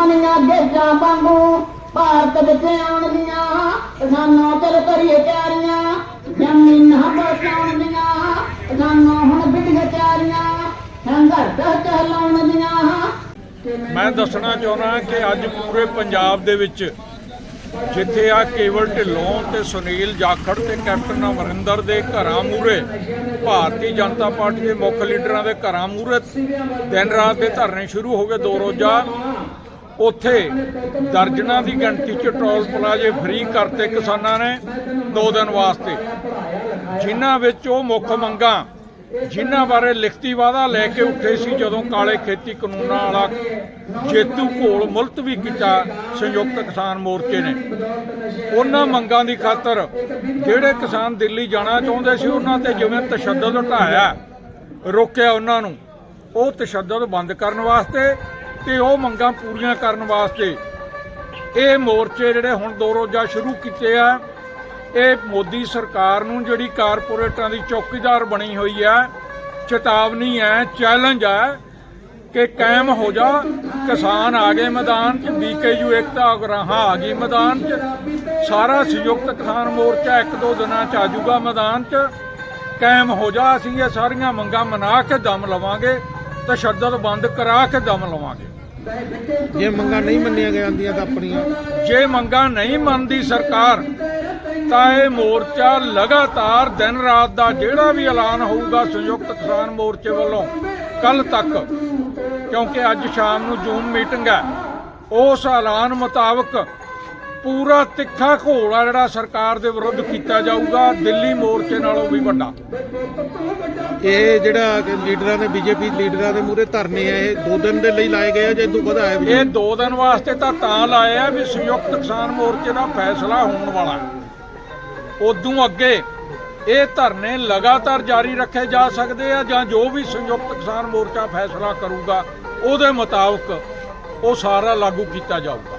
ਬਣੀਆਂ ਗੇਜਾਂ ਵਾਂਗੂ, ਭਾਰਤ ਵਿੱਚ ਆਉਣ ਦੀਆਂ ਕਿਸਾਨਾਂ ਚਲ ਕਰੀਏ ਤਿਆਰੀਆਂ। ਜ਼ਮੀਨਾਂ ਬਚਾਉਣ ਦੀਆਂ ਕਿਸਾਨਾਂ ਹੁਣ ਬਿੜ ਚਾਰੀਆਂ ਸੰਘਰਸ਼ ਚਲਾਉਣ ਦੀਆਂ। ਮੈਂ ਦੱਸਣਾ ਚਾਹੁੰਦਾ ਕਿ ਅੱਜ ਪੂਰੇ ਪੰਜਾਬ ਦੇ ਵਿੱਚ ਜਿੱਥੇ ਆ ਕੇਵਲ ਢਿੱਲੋਂ ਤੇ ਸੁਨੀਲ ਜਾਖੜ ਤੇ ਕੈਪਟਨ ਅਮਰਿੰਦਰ ਦੇ ਘਰਾਂ ਮੂਰੇ ਭਾਰਤੀ ਜਨਤਾ ਪਾਰਟੀ ਦੇ ਮੁੱਖ ਲੀਡਰਾਂ ਦੇ ਘਰਾਂ ਮੂਰੇ ਦਿਨ ਰਾਤ ਦੇ ਧਰਨੇ ਸ਼ੁਰੂ ਹੋ ਗਏ, ਦੋ ਰੋਜ਼ਾ। ਉੱਥੇ ਦਰਜਨਾਂ ਦੀ ਗਿਣਤੀ ਚ ਟੋਲ ਪਲਾਜ਼ੇ ਫ੍ਰੀ ਕਰਤੇ ਕਿਸਾਨਾਂ ਨੇ ਦੋ ਦਿਨ ਵਾਸਤੇ। ਜਿਨ੍ਹਾਂ ਵਿੱਚ ਉਹ ਮੁੱਖ ਮੰਗਾਂ, ਜਿਨ੍ਹਾਂ ਬਾਰੇ ਲਿਖਤੀ ਵਾਅਦਾ ਲੈ ਕੇ ਉੱਠੇ ਸੀ ਜਦੋਂ ਕਾਲੇ ਖੇਤੀ ਕਾਨੂੰਨਾਂ ਵਾਲਾ ਜੇਤੂ ਘੋਲ ਮੁਲਤਵੀ ਕੀਤਾ ਸੰਯੁਕਤ ਕਿਸਾਨ ਮੋਰਚੇ ਨੇ। ਉਹਨਾਂ ਮੰਗਾਂ ਦੀ ਖਾਤਰ ਜਿਹੜੇ ਕਿਸਾਨ ਦਿੱਲੀ ਜਾਣਾ ਚਾਹੁੰਦੇ ਸੀ, ਉਹਨਾਂ ਤੇ ਜਿਵੇਂ ਤਸ਼ੱਦਦ ਢਾਇਆ ਰੋਕਿਆ ਉਹਨਾਂ ਨੂੰ, ਉਹ ਤਸ਼ੱਦਦ ਬੰਦ ਕਰਨ ਵਾਸਤੇ ਤੇ ਉਹ ਮੰਗਾਂ ਪੂਰੀਆਂ ਕਰਨ ਵਾਸਤੇ ਇਹ ਮੋਰਚੇ ਜਿਹੜੇ ਹੁਣ ਦੋ ਰੋਜ਼ਾ ਸ਼ੁਰੂ ਕੀਤੇ ਆ, ਇਹ ਮੋਦੀ ਸਰਕਾਰ ਨੂੰ ਜਿਹੜੀ ਕਾਰਪੋਰੇਟਾਂ ਦੀ ਚੌਕੀਦਾਰ ਬਣੀ ਹੋਈ ਹੈ ਚੇਤਾਵਨੀ ਹੈ ਚੈਲੰਜ ਹੈ ਕਿ ਕਾਇਮ ਹੋ ਜਾ, ਕਿਸਾਨ ਆ ਗਏ ਮੈਦਾਨ 'ਚ ਬੀਕੇਯੂ ਏਕਤਾ ਉਗਰਾਹਾਂ ਆ ਗਈ ਮੈਦਾਨ 'ਚ, ਸਾਰਾ ਸੰਯੁਕਤ ਕਿਸਾਨ ਮੋਰਚਾ ਇੱਕ ਦੋ ਦਿਨਾਂ 'ਚ ਆ ਜਾਊਗਾ ਮੈਦਾਨ 'ਚ, ਕਾਇਮ ਹੋ ਜਾ, ਅਸੀਂ ਇਹ ਸਾਰੀਆਂ ਮੰਗਾਂ ਮਨਾ ਕੇ ਦਮ ਲਵਾਂਗੇ। ਤਸ਼ੱਦਦ ਬੰਦ ਕਰਾ ਕੇ ਦਮ ਲਵਾਂਗੇ। ਜੇ ਮੰਗਾਂ ਨਹੀਂ ਮੰਨੀਆਂ ਜਾਂਦੀਆਂ ਤਾਂ ਆਪਣੀਆਂ। ਜੇ ਮੰਗਾਂ ਨਹੀਂ ਮੰਨਦੀ ਸਰਕਾਰ ਤਾਂ ਇਹ ਮੋਰਚਾ ਲਗਾਤਾਰ ਦਿਨ ਰਾਤ ਦਾ ਜਿਹੜਾ ਵੀ ਐਲਾਨ ਹੋਊਗਾ ਸੰਯੁਕਤ ਕਿਸਾਨ ਮੋਰਚੇ ਵੱਲੋਂ ਕੱਲ ਤੱਕ ਕਿਉਂਕਿ ਅੱਜ ਸ਼ਾਮ ਨੂੰ ਜੂਮ ਮੀਟਿੰਗ ਹੈ ਉਸ ਐਲਾਨ ਮੁਤਾਬਕ ਪੂਰਾ ਤਿੱਖਾ ਘੋਲ ਆ ਜਿਹੜਾ ਸਰਕਾਰ ਦੇ ਵਿਰੁੱਧ ਕੀਤਾ ਜਾਊਗਾ ਦਿੱਲੀ ਮੋਰਚੇ ਨਾਲੋਂ ਵੀ ਵੱਡਾ। ਇਹ ਜਿਹੜਾ ਲੀਡਰਾਂ ਦੇ ਬੀਜੇਪੀ ਲੀਡਰਾਂ ਦੇ ਮੂਹਰੇ ਧਰਨੇ ਆ ਇਹ ਦੋ ਦਿਨ ਦੇ ਲਈ ਲਾਏ ਗਏ ਆ ਜਾਂ ਇਦੋਂ ਵਧਾਇਆ ਵੀ ਇਹ ਦੋ ਦਿਨ ਵਾਸਤੇ ਤਾਂ ਤਾਂ ਲਾਏ ਆ ਵੀ ਸੰਯੁਕਤ ਕਿਸਾਨ ਮੋਰਚੇ ਦਾ ਫੈਸਲਾ ਹੋਣ ਵਾਲਾ ਉਦੋਂ ਅੱਗੇ ਇਹ ਧਰਨੇ ਲਗਾਤਾਰ ਜਾਰੀ ਰੱਖੇ ਜਾ ਸਕਦੇ ਆ ਜਾਂ ਜੋ ਵੀ ਸੰਯੁਕਤ ਕਿਸਾਨ ਮੋਰਚਾ ਫੈਸਲਾ ਕਰੂਗਾ ਉਹਦੇ ਮੁਤਾਬਕ ਉਹ ਸਾਰਾ ਲਾਗੂ ਕੀਤਾ ਜਾਊਗਾ।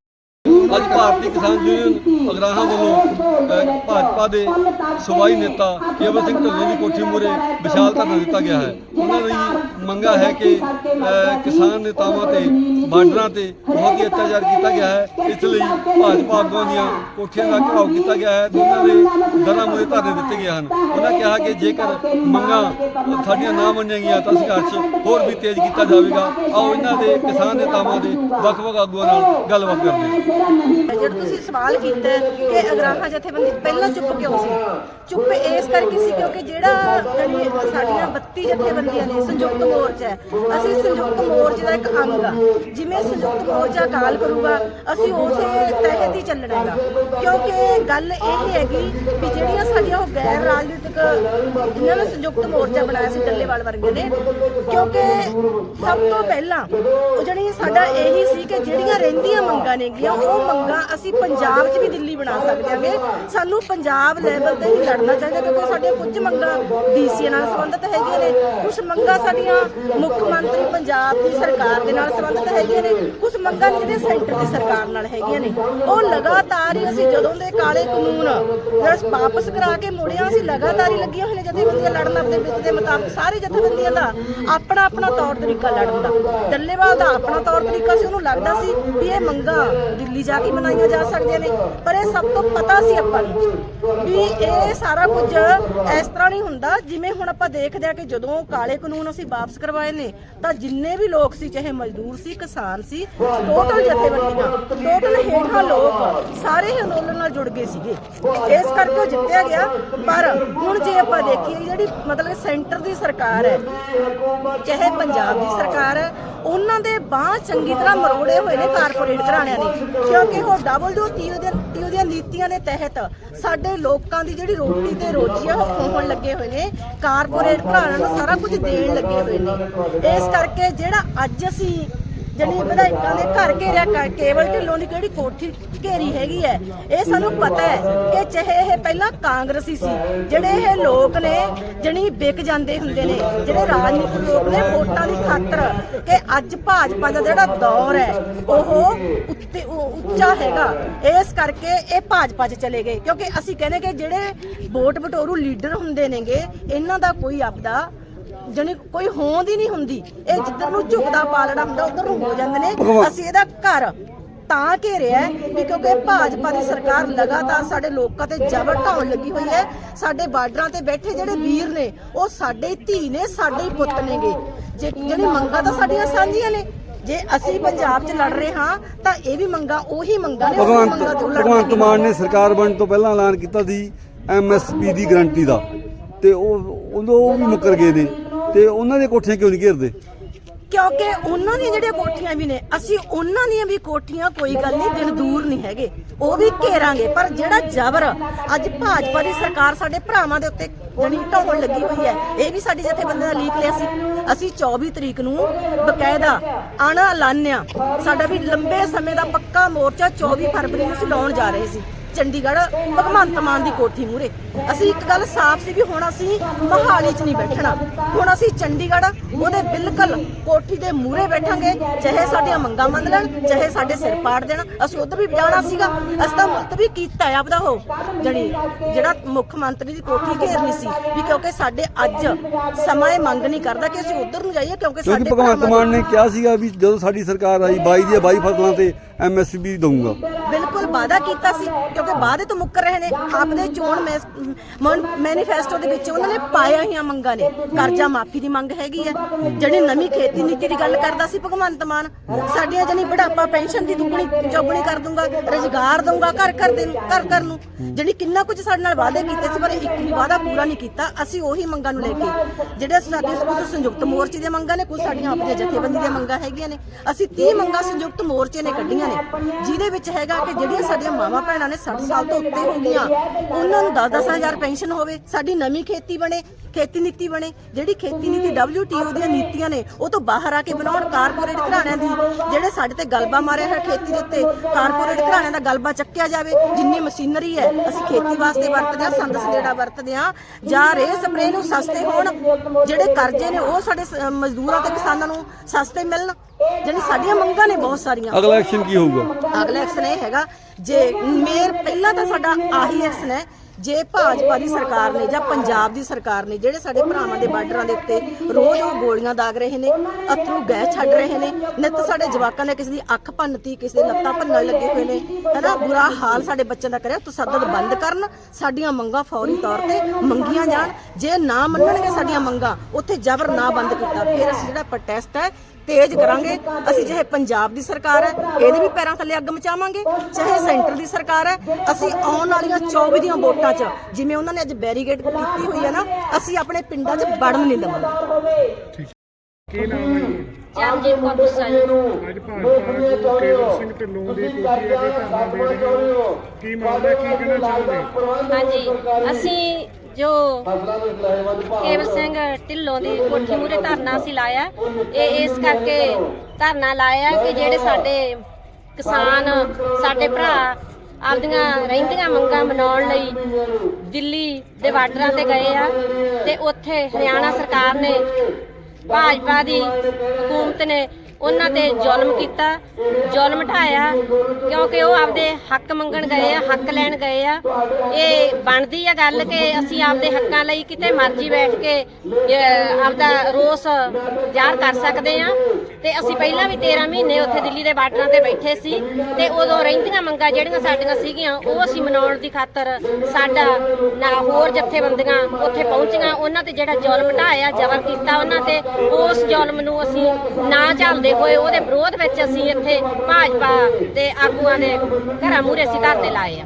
ਅੱਜ ਭਾਰਤੀ ਕਿਸਾਨ ਯੂਨੀਅਨ ਅਗਰਾਹਾਂ ਵੱਲੋਂ ਭਾਜਪਾ ਦੇ ਸੂਬਾਈ ਨੇਤਾ ਕੇਵਲ ਸਿੰਘ ਢੱਲੇ ਦੀ ਕੋਠੀ ਮੂਰੇ ਵਿਸ਼ਾਲ ਧਰਨਾ ਦਿੱਤਾ ਗਿਆ ਹੈ। ਉਹਨਾਂ ਦੀ ਮੰਗਾ ਹੈ ਕਿ ਕਿਸਾਨ ਨੇਤਾਵਾਂ ਤੇ, ਬਾਰਡਰਾਂ ਤੇ ਬਹੁਤ ਹੀ ਅਤਿਆਚਾਰ ਕੀਤਾ ਗਿਆ ਹੈ। ਇਸ ਲਈ ਭਾਜਪਾ ਆਗੂਆਂ ਦੀਆਂ ਕੋਠੀਆਂ ਦਾ ਘਰਾਓ ਕੀਤਾ ਗਿਆ ਹੈ। ਤੇ ਉਹਨਾਂ ਦੇ ਦਰਾਂ ਮੂਰੇ ਧਰਨੇ ਦਿੱਤੇ ਗਏ ਹਨ। ਉਹਨਾਂ ਕਿਹਾ ਕਿ ਜੇਕਰ ਮੰਗਾਂ ਸਾਡੀਆਂ ਨਾ ਮੰਨੀਆਂ ਗਈਆਂ ਤਾਂ ਸੰਘਰਸ਼ ਹੋਰ ਵੀ ਤੇਜ਼ ਕੀਤਾ ਜਾਵੇਗਾ। ਆਓ ਇਹਨਾਂ ਦੇ ਕਿਸਾਨ ਨੇਤਾਵਾਂ ਦੇ ਵੱਖ-ਵੱਖ ਆਗੂਆਂ ਨਾਲ ਗੱਲਬਾਤ ਕਰਦੇ ਹਾਂ। ਜਿਹੜਾ ਤੁਸੀਂ ਸਵਾਲ ਕੀਤਾ ਕਿ ਅਗਰਾਹਾਂ ਜਥੇਬੰਦੀ ਪਹਿਲਾਂ ਚੁੱਪ ਕਿਉਂ ਸੀ? ਚੁੱਪ ਇਸ ਕਰਕੇ ਸੀ ਕਿਉਂਕਿ ਜਿਹੜਾ ਸਾਡੀਆਂ 32 ਜਥੇਬੰਦੀਆਂ ਨੇ, ਸੰਯੁਕਤ ਮੋਰਚਾ ਅਸੀਂ ਸੰਯੁਕਤ ਮੋਰਚੇ ਦਾ ਇੱਕ ਅੰਗ ਆ। ਜਿਵੇਂ ਸੰਯੁਕਤ ਮੋਰਚਾ ਕਾਲ ਕਰੂਗਾ, ਅਸੀਂ ਉਸੇ ਤਹਿਤ ਹੀ ਚੱਲਣਾ ਹੈਗਾ। ਕਿਉਂਕਿ ਗੱਲ ਇਹ ਹੈਗੀ ਵੀ ਜਿਹੜੀਆਂ ਸਾਡੀਆਂ ਉਹ ਗੈਰ ਰਾਜਨੀਤਿਕ, ਜਿਨ੍ਹਾਂ ਨੇ ਸੰਯੁਕਤ ਮੋਰਚਾ ਬਣਾਇਆ ਸੀ ਡੱਲੇਵਾਲ ਵਰਗੇ ਨੇ, ਕਿਉਂਕਿ ਸਭ ਤੋਂ ਪਹਿਲਾਂ ਉਹ ਜਿਹੜੀ ਸਾਡਾ ਇਹੀ ਸੀ ਕਿ ਜਿਹੜੀਆਂ ਰਹਿੰਦੀਆਂ ਮੰਗਾਂ ਨੇਗੀਆਂ, ਉਹ ਮੰਗਾਂ ਅਸੀਂ ਪੰਜਾਬ 'ਚ ਵੀ ਦਿੱਲੀ ਬਣਾ ਸਕਦੇ ਹਾਂਗੇ ਸਾਨੂੰ ਪੰਜਾਬ ਲੈਵਲ ਤੇ ਹੀ ਲੜਨਾ ਚਾਹੀਦਾ ਕਿਉਂਕਿ ਸਾਡੀਆਂ ਕੁਝ ਮੰਗਾਂ ਡੀਸੀ ਨਾਲ ਸੰਬੰਧਿਤ ਹੈਗੀਆਂ ਨੇ। ਕੁਝ ਮੰਗਾਂ ਸਾਡੀਆਂ ਮੁੱਖ ਮੰਤਰੀ ਪੰਜਾਬ ਦੀ ਸਰਕਾਰ ਦੇ ਨਾਲ ਸੰਬੰਧਿਤ ਹੈਗੀਆਂ ਨੇ। ਕੁਝ ਮੰਗਾਂ ਜਿਹੜੀਆਂ ਸੈਂਟਰ ਦੀ ਸਰਕਾਰ ਨਾਲ ਹੈਗੀਆਂ ਨੇ। ਉਹ ਲਗਾਤਾਰ ਹੀ ਅਸੀਂ ਜਦੋਂ ਦੇ ਕਾਲੇ ਕਾਨੂੰਨ ਜਿਹੜਾ ਵਾਪਸ ਕਰਾ ਕੇ ਮੁੜਿਆ, ਅਸੀਂ ਲਗਾਤਾਰ ਹੀ ਲੱਗੀਆਂ ਹੋਈਆਂ ਜਥੇਬੰਦੀਆਂ ਲੜਨ ਆਪਣੇ ਵਿੱਤ ਦੇ ਮੁਤਾਬਕ। ਸਾਰੇ ਜਥੇਬੰਦੀਆਂ ਦਾ ਆਪਣਾ ਆਪਣਾ ਤੌਰ ਤਰੀਕਾ ਲੜਨ ਦਾ। ਡੱਲੇਵਾਲ ਦਾ ਆਪਣਾ ਤੌਰ ਤਰੀਕਾ ਸੀ, ਉਹਨੂੰ ਲੱਗਦਾ ਸੀ ਵੀ ਇਹ ਮੰਗਾਂ ਦਿੱਲੀ ਜਾ ਕੇ ਮਨਾਈਆਂ ਜਾ ਸਕਦੀਆਂ ਨੇ। ਪਰ ਇਹ ਸਭ ਤੋਂ ਪਤਾ ਸੀ ਆਪਾਂ ਨੂੰ ਵੀ ਇਹ ਸਾਰਾ ਕੁਝ ਇਸ ਤਰ੍ਹਾਂ ਨਹੀਂ ਹੁੰਦਾ। ਜਿਵੇਂ ਹੁਣ ਆਪਾਂ ਦੇਖਦੇ ਆ ਕਿ ਜਦੋਂ ਕਾਲੇ ਕਾਨੂੰਨ ਅਸੀਂ ਵਾਪਸ ਕਰਵਾਏ ਨੇ, ਤਾਂ ਜਿੰਨੇ ਵੀ ਲੋਕ ਸੀ, ਚਾਹੇ ਮਜ਼ਦੂਰ ਸੀ, ਕਿਸਾਨ ਸੀ ਟੋਟਲ ਜਥੇਬੰਦੀਆਂ ਟੋਟਲ ਹੇਠਾਂ ਲੋਕ ਸਾਰੇ ਹੀ ਅੰਦੋਲਨ ਨਾਲ ਜੁੜ ਗਏ ਸੀਗੇ। ਇਸ ਕਰਕੇ ਜਿੱਤਿਆ ਗਿਆ। ਪਰ ਹੁਣ ਜੇ ਆਪਾਂ ਦੇਖੀਏ, ਜਿਹੜੀ ਮਤਲਬ ਸੈਂਟਰ ਦੀ ਸਰਕਾਰ ਹੈ, ਚਾਹੇ ਪੰਜਾਬ ਦੀ ਸਰਕਾਰ ਹੈ, ਉਹਨਾਂ ਦੇ ਬਾਹ ਚੰਗੀ ਤਰ੍ਹਾਂ ਮਰੋੜੇ ਹੋਏ ਨੇ ਕਾਰਪੋਰੇਟ ਘਰਾਣਿਆਂ ਨੇ। ਕਿਉਂਕਿ ਉਹ ਡਬਲਯੂਟੀਓ ਦੇ ਟੀਓ ਦੀਆਂ ਨੀਤੀਆਂ ਦੇ ਤਹਿਤ ਸਾਡੇ ਲੋਕਾਂ ਦੀ ਜਿਹੜੀ ਰੋਟੀ ਤੇ ਰੋਜੀ ਆ, ਉਹ ਖੋਹਣ ਲੱਗੇ ਹੋਏ ਨੇ। ਕਾਰਪੋਰੇਟ ਘਰਾਣਿਆਂ ਨੂੰ ਸਾਰਾ ਕੁਝ ਦੇਣ ਲੱਗੇ ਹੋਏ ਨੇ। ਇਸ ਕਰਕੇ ਜਿਹੜਾ ਅੱਜ ਅਸੀਂ ਜਿਹੜੀ ਵਿਧਾਇਕਾਂ ਦੇ ਘਰ ਘੇਰਿਆ ਕਰ ਕੇਵਲ ਢਿੱਲੋਂ ਦੀ ਕਿਹੜੀ ਕੋਠੀ ਘੇਰੀ ਹੈਗੀ ਹੈ? ਇਹ ਸਾਨੂੰ ਪਤਾ ਹੈ ਕਿ ਚਾਹੇ ਇਹ ਪਹਿਲਾਂ ਕਾਂਗਰਸੀ ਸੀ, ਜਿਹੜੇ ਇਹ ਲੋਕ ਨੇ, ਜਣੀ ਵਿਕ ਜਾਂਦੇ ਹੁੰਦੇ ਨੇ, ਜਿਹੜੇ ਰਾਜਨੀਤਿਕ ਲੋਕ ਨੇ, ਵੋਟਾਂ ਦੀ ਖਾਤਰ ਕਿ ਅੱਜ ਭਾਜਪਾ ਦਾ ਜਿਹੜਾ ਦੌਰ ਹੈ, ਉਹ ਉੱਤੇ ਉੱਚਾ ਹੈਗਾ। ਇਸ ਕਰਕੇ ਇਹ ਭਾਜਪਾ 'ਚ ਚਲੇ ਗਏ, ਕਿਉਂਕਿ ਅਸੀਂ ਕਹਿੰਦੇ ਕਿ ਜਿਹੜੇ ਵੋਟ ਬਟੋਰੂ ਲੀਡਰ ਹੁੰਦੇ ਨੇਗੇ, ਇਹਨਾਂ ਦਾ ਕੋਈ ਆਪਦਾ ਜਣੀ ਕੋਈ ਹੋਂਦ ਹੀ ਨਹੀਂ ਹੁੰਦੀ। ਇਹ ਜਿੱਧਰ ਨੂੰ ਝੁਕਦਾ ਪਾਲੜਾ ਹੁੰਦਾ ਉਧਰ ਨੂੰ ਹੋ ਜਾਂਦੇ ਨੇ। ਅਸੀਂ ਇਹਦਾ ਘਰ ਤਾਂ ਘੇਰਿਆ ਵੀ ਕਿਉਂਕਿ ਭਾਜਪਾ ਦੀ ਸਰਕਾਰ ਲਗਾਤਾਰ ਸਾਡੇ ਲੋਕਾਂ ਤੇ ਜ਼ਬਰ ਢਾਉਣ ਲੱਗੀ ਹੋਈ ਹੈ। ਸਾਡੇ ਬਾਰਡਰਾਂ ਤੇ ਬੈਠੇ ਜਿਹੜੇ ਵੀਰ ਨੇ ਉਹ ਸਾਡੇ ਧੀ ਨੇ ਸਾਡੇ ਪੁੱਤ ਨੇਗੇ। ਜੇ ਜਿਹੜੀ ਮੰਗਾਂ ਤਾਂ ਸਾਡੀਆਂ ਸਾਂਝੀਆਂ ਨੇ। ਜੇ ਅਸੀਂ ਪੰਜਾਬ 'ਚ ਲੜ ਰਹੇ ਹਾਂ ਤਾਂ ਇਹ ਵੀ ਮੰਗਾਂ ਉਹੀ ਮੰਗਾਂ ਨੇ ਭਗਵੰਤ। ਭਗਵੰਤ ਮਾਨ ਨੇ ਸਰਕਾਰ ਬਣਨ ਤੋਂ ਪਹਿਲਾਂ ਐਲਾਨ ਕੀਤਾ ਸੀ ਐਮਐਸਪੀ ਦੀ ਗਾਰੰਟੀ ਦਾ। ਤੇ ਉਹ ਉਦੋਂ ਉਹ ਵੀ ਮੁੱਕਰ ਗਏ ਨੇ। ਤੇ ਉਹਨਾਂ ਦੇ ਕੋਠੀਆਂ ਕਿਉਂ ਨਹੀਂ ਘੇਰਦੇ? ਕਿਉਂਕਿ ਉਹਨਾਂ ਦੀਆਂ ਜਿਹੜੀਆਂ ਕੋਠੀਆਂ ਵੀ ਨੇ, ਅਸੀਂ ਉਹਨਾਂ ਦੀਆਂ ਵੀ ਕੋਠੀਆਂ ਕੋਈ ਗੱਲ ਨਹੀਂ, ਦਿਨ ਦੂਰ ਨਹੀਂ ਹੈਗੇ। ਉਹ ਵੀ ਘੇਰਾਂਗੇ, ਪਰ ਜਿਹੜਾ ਜ਼ਬਰ ਅੱਜ ਭਾਜਪਾ ਦੀ ਸਰਕਾਰ ਸਾਡੇ ਭਰਾਵਾਂ ਦੇ ਉੱਤੇ ਜਣੀ ਢਾਉਣ ਲੱਗੀ ਹੋਈ ਹੈ, ਇਹ ਵੀ ਸਾਡੀ ਜਥੇਬੰਦੀ ਦਾ ਲੀਕ ਲਿਆ ਸੀ। ਅਸੀਂ 24 ਤਰੀਕ ਨੂੰ ਬਕਾਇਦਾ ਆਣਾ ਐਲਾਨਿਆ ਸਾਡਾ ਵੀ ਲੰਬੇ ਸਮੇਂ ਦਾ ਪੱਕਾ ਮੋਰਚਾ 24 ਫਰਵਰੀ ਨੂੰ ਅਸੀਂ ਲਾਉਣ ਜਾ ਰਹੇ ਸੀ। ਚੰਡੀਗੜ੍ਹ ਭਗਵੰਤ ਮਾਨ ਦੀ ਕੋਠੀ ਮੂਰੇ ਅਸੀਂ ਇੱਕ ਗੱਲ ਸਾਫ਼ ਸੀ ਵੀ ਹੁਣ ਅਸੀਂ ਮਹਾਲੀ 'ਚ ਨਹੀਂ ਬੈਠਣਾ। ਹੁਣ ਅਸੀਂ ਚੰਡੀਗੜ੍ਹ ਉਹਦੇ ਬਿਲਕੁਲ ਕੋਠੀ ਦੇ ਮੂਰੇ ਬੈਠਾਂਗੇ ਚਾਹੇ ਸਾਡੀਆਂ ਮੰਗਾਂ ਮੰਨ ਲੈਣ ਚਾਹੇ ਸਾਡੇ ਸਿਰ ਪਾੜ ਦੇਣ। ਅਸੀਂ ਉਧਰ ਵੀ ਜਾਣਾ ਸੀਗਾ। ਅਸੀਂ ਤਾਂ ਮੁਲਤਵੀ ਕੀਤਾ ਹੈ ਆਪਦਾ ਉਹ। ਜਣੀ ਜਿਹੜਾ ਮੁੱਖ ਮੰਤਰੀ ਦੀ ਕੋਠੀ ਘੇਰਨੀ ਸੀ ਵੀ ਕਿਉਂਕਿ ਸਾਡੇ ਅੱਜ ਸਮਾਂ ਇਹ ਮੰਗ ਨਹੀਂ ਕਰਦਾ ਕਿ ਅਸੀਂ ਉਧਰ ਨੂੰ ਜਾਈਏ ਕਿਉਂਕਿ ਕਿਉਂਕਿ ਸਾਡੇ ਭਗਵੰਤ ਮਾਨ ਨੇ ਕਿਹਾ ਸੀਗਾ ਵੀ ਜਦੋਂ ਸਾਡੀ ਸਰਕਾਰ ਆਈ 22 ਦੀਆਂ 22 ਫਸਲਾਂ ਤੇ ਐਮਐਸਪੀ ਦਊਂਗਾ। ਬਿਲਕੁਲ ਵਾਅਦਾ ਕੀਤਾ ਸੀ ਕਿਉਂਕਿ ਵਾਅਦੇ ਤੋਂ ਮੁੱਕਰ ਰਹੇ ਨੇ। ਆਪਦੇ ਚੋਣ ਮੈਨੀਫੈਸਟੋ ਦੇ ਵਿੱਚ ਉਹਨਾਂ ਨੇ ਪਾਇਆ ਹੋਈਆਂ ਮੰਗਾਂ ਨੇ। ਕਰਜ਼ਾ ਮਾਫੀ ਦੀ ਮੰਗ ਹੈਗੀ ਹੈ। ਜਿਹੜੀ ਨਵੀਂ ਖੇਤੀ ਨੀਤੀ ਦੀ ਗੱਲ ਕਰਦਾ ਸੀ ਭਗਵੰਤ ਮਾਨ। ਸਾਡੀਆਂ ਜਣੀ ਬੁਢਾਪਾ ਪੈਨਸ਼ਨ ਦੀ ਦੁੱਗਣੀ, ਚੌਗੁਣੀ ਕਰ ਦੂੰਗਾ, ਰੁਜ਼ਗਾਰ ਦਊਂਗਾ ਘਰ ਘਰ ਦੇ ਘਰ ਘਰ ਨੂੰ। ਜਿਹੜੀ ਕਿੰਨਾ ਕੁਝ ਸਾਡੇ ਨਾਲ ਵਾਅਦੇ ਕੀਤੇ ਸੀ, ਪਰ ਇੱਕ ਵੀ ਵਾਅਦਾ ਪੂਰਾ ਨਹੀਂ ਕੀਤਾ। ਅਸੀਂ ਉਹੀ ਮੰਗਾਂ ਨੂੰ ਲੈ ਕੇ, ਜਿਹੜੇ ਸਾਡੇ ਕੁਝ ਸੰਯੁਕਤ ਮੋਰਚੇ ਦੀਆਂ ਮੰਗਾਂ ਨੇ, ਕੁਝ ਸਾਡੀਆਂ ਆਪਣੀਆਂ ਜਥੇਬੰਦੀ ਦੀਆਂ ਮੰਗਾਂ ਹੈਗੀਆਂ ਨੇ। ਅਸੀਂ 30 ਮੰਗਾਂ ਸੰਯੁਕਤ ਮੋਰਚੇ ਨੇ ਕੱਢੀਆਂ ਨੇ, ਜਿਹਦੇ ਵਿੱਚ ਹੈਗਾ ਕਿ ਜਿਹੜੀਆਂ ਸਾਡੀਆਂ ਮਾਵਾਂ ਭੈਣਾਂ ਨੇ 60 ਸਾਲ ਤੋਂ ਉੱਤੇ ਹੋ ਗਈਆਂ। ਉਹਨਾਂ ਨੂੰ 10-10 ਹਜ਼ਾਰ ਪੈਨਸ਼ਨ ਹੋਵੇ ਸਾਡੀ ਨਵੀਂ ਖੇਤੀ ਬਣੇ ਖੇਤੀ ਨੀਤੀ ਬਣੇ। ਜਿਹੜੀ ਖੇਤੀ ਨੀਤੀ WTO ਦੀਆਂ ਨੀਤੀਆਂ ਨੇ ਉਹ ਤੋਂ ਬਾਹਰ ਆ ਕੇ ਬਣਾਉਣ ਕਾਰਪੋਰੇਟ ਘਰਾਣਿਆਂ ਦੀ। ਜਿਹੜੇ ਸਾਡੇ ਤੇ ਗਲਬਾ ਮਾਰਿਆ ਹੈ ਖੇਤੀ ਦੇ ਉੱਤੇ ਕਾਰਪੋਰੇਟ ਘਰਾਣਿਆਂ ਦਾ ਗਲਬਾ ਚੱਕਿਆ ਜਾਵੇ ਜਿੰਨੀ ਮਸ਼ੀਨਰੀ ਹੈ ਅਸੀਂ ਖੇਤੀ ਵਾਸਤੇ ਵਰਤਦੇ ਹਾਂ ਸੰਦ ਸਦੇੜਾ ਵਰਤਦੇ ਹਾਂ ਜਾਂ ਰੇ ਸਪਰੇ ਨੂੰ ਸਸਤੇ ਹੋਣ ਜਿਹੜੇ ਕਰਜ਼ੇ ਨੇ ਉਹ ਸਾਡੇ ਮਜ਼ਦੂਰਾਂ ਤੇ ਕਿਸਾਨਾਂ ਨੂੰ ਸਸਤੇ ਮਿਲਣ। ਜਿਹੜੀ ਸਾਡੀਆਂ ਮੰਗਾਂ ਨੇ ਬਹੁਤ ਸਾਰੀਆਂ। ਅਗਲਾ ਐਕਸ਼ਨ ਕੀ ਹੋਊਗਾ? ਅਗਲਾ ਐਕਸ਼ਨ ਇਹ ਹੈਗਾ ਜੇ ਮੇਰ ਪਹਿਲਾਂ ਤਾਂ ਸਾਡਾ ਆਹੀ ਐਕਸ਼ਨ ਹੈ ਜੇ ਭਾਜਪਾ ਦੀ ਸਰਕਾਰ ਨੇ ਜਾਂ ਪੰਜਾਬ ਦੀ ਸਰਕਾਰ ਨੇ ਜਿਹੜੇ ਸਾਡੇ ਭਰਾਵਾਂ ਦੇ ਬਾਰਡਰਾਂ ਦੇ ਉੱਤੇ ਰੋਜ਼ ਉਹ ਗੋਲੀਆਂ ਦਾਗ ਰਹੇ ਨੇ ਅਥਰੂ ਗੈਸ ਛੱਡ ਰਹੇ ਨੇ ਨਿੱਤ ਸਾਡੇ ਜਵਾਕਾਂ ਨੇ ਕਿਸੇ ਦੀ ਅੱਖ ਭੰਨਤੀ ਕਿਸੇ ਦੇ ਲੱਤਾਂ ਭੰਨਣ ਲੱਗੇ ਹੋਏ ਨੇ ਹੈਨਾ? ਬੁਰਾ ਹਾਲ ਸਾਡੇ ਬੱਚਿਆਂ ਦਾ ਕਰਿਆ ਤਸੱਦਦ ਬੰਦ ਕਰਨ ਸਾਡੀਆਂ ਮੰਗਾਂ ਫੌਰੀ ਤੌਰ ਤੇ ਮੰਗੀਆਂ ਜਾਣ। ਜੇ ਨਾ ਮੰਨਣਗੇ ਸਾਡੀਆਂ ਮੰਗਾਂ ਉੱਥੇ ਜ਼ਬਰ ਨਾ ਬੰਦ ਕੀਤਾ ਫਿਰ ਅਸੀਂ ਜਿਹੜਾ ਪ੍ਰੋਟੈਸਟ ਹੈ ਤੇਜ਼ ਕਰਾਂਗੇ। ਅਸੀਂ ਚਾਹੇ ਪੰਜਾਬ ਦੀ ਸਰਕਾਰ ਹੈ ਇਹਦੇ ਵੀ ਪੈਰਾਂ ਥੱਲੇ ਅੱਗ ਮਚਾਵਾਂਗੇ। ਚਾਹੇ ਸੈਂਟਰ ਦੀ ਸਰਕਾਰ ਹੈ ਅਸੀਂ ਆਉਣ ਵਾਲੀਆਂ 24 ਦੀਆਂ ਵੋਟਾਂ 'ਚ ਜਿਵੇਂ ਉਹਨਾਂ ਨੇ ਅੱਜ ਬੈਰੀਗੇਡ ਕੀਤੀ ਹੋਈ ਹੈ ਨਾ ਅਸੀਂ ਆਪਣੇ ਪਿੰਡਾਂ 'ਚ ਵੜਨ ਨਹੀਂ ਦੇਵਾਂਗੇ। ਕੀ ਨਾਮ ਹੈ ਜੀ? ਚਰਨਜੀਤ ਕੌਰ ਗੁਸਾਈ ਅੱਜ ਭਾਜਪਾ ਆਗੂ ਕੇਵਲ ਸਿੰਘ ਢਿੱਲੋਂ ਦੀ ਕੋਠੀ ਅੱਗੇ ਧਰਨਾ ਦੇ ਰਹੇ ਹੋ। ਕੀ ਮਾਮਲਾ ਕੀ ਕਹਿਣਾ ਚਾਹੁੰਦੇ ਹਾਂਜੀ ਅਸੀਂ ਜੋ ਕੇਵਲ ਸਿੰਘ ਢਿੱਲੋਂ ਦੀ ਕੋਠੀ ਮੂਰੇ ਧਰਨਾ ਅਸੀਂ ਲਾਇਆ ਇਹ ਇਸ ਕਰਕੇ ਧਰਨਾ ਲਾਇਆ ਕਿ ਜਿਹੜੇ ਸਾਡੇ ਕਿਸਾਨ ਸਾਡੇ ਭਰਾ ਆਪਦੀਆਂ ਰਹਿੰਦੀਆਂ ਮੰਗਾਂ ਮਨਾਉਣ ਲਈ ਦਿੱਲੀ ਦੇ ਬਾਰਡਰਾਂ ਤੇ ਗਏ ਆ ਤੇ ਉੱਥੇ ਹਰਿਆਣਾ ਸਰਕਾਰ ਨੇ ਭਾਜਪਾ ਦੀ ਹਕੂਮਤ ਨੇ ਉਹਨਾਂ ਤੇ ਜ਼ੁਲਮ ਕੀਤਾ, ਜ਼ੁਲਮ ਢਾਇਆ ਕਿਉਂਕਿ ਉਹ ਆਪਦੇ ਹੱਕ ਮੰਗਣ ਗਏ ਆ, ਹੱਕ ਲੈਣ ਗਏ ਆ। ਇਹ ਬਣਦੀ ਆ ਗੱਲ ਕਿ ਅਸੀਂ ਆਪਦੇ ਹੱਕਾਂ ਲਈ ਕਿਤੇ ਮਰਜ਼ੀ ਬੈਠ ਕੇ ਆਪਦਾ ਰੋਸ ਜ਼ਾਹਰ ਕਰ ਸਕਦੇ ਆ। ਤੇ ਅਸੀਂ ਪਹਿਲਾਂ ਵੀ 13 ਮਹੀਨੇ ਉੱਥੇ ਦਿੱਲੀ ਦੇ ਬਾਰਡਰਾਂ ਤੇ ਬੈਠੇ ਸੀ ਤੇ ਉਦੋਂ ਰਹਿੰਦੀਆਂ ਮੰਗਾਂ ਜਿਹੜੀਆਂ ਸਾਡੀਆਂ ਸੀਗੀਆਂ, ਉਹ ਅਸੀਂ ਮਨਾਉਣ ਦੀ ਖਾਤਰ ਸਾਡਾ ਨਾ ਹੋਰ ਜਥੇਬੰਦੀਆਂ ਉੱਥੇ ਪਹੁੰਚੀਆਂ, ਉਹਨਾਂ ਤੇ ਜਿਹੜਾ ਜ਼ੁਲਮ ਢਾਇਆ ਜ਼ਬਰ ਕੀਤਾ ਉਹਨਾਂ ਤੇ, ਉਸ ਜ਼ੁਲਮ ਨੂੰ ਅਸੀਂ ਨਾ ਝੱਲਦੇ ਹੋਏ, ਉਹਦੇ ਵਿਰੋਧ ਵਿੱਚ ਅਸੀਂ ਇੱਥੇ ਭਾਜਪਾ ਦੇ ਆਗੂਆਂ ਦੇ ਘਰਾਂ ਮੂਹਰੇ ਅਸੀਂ ਧਰਨੇ ਲਾਏ ਆ।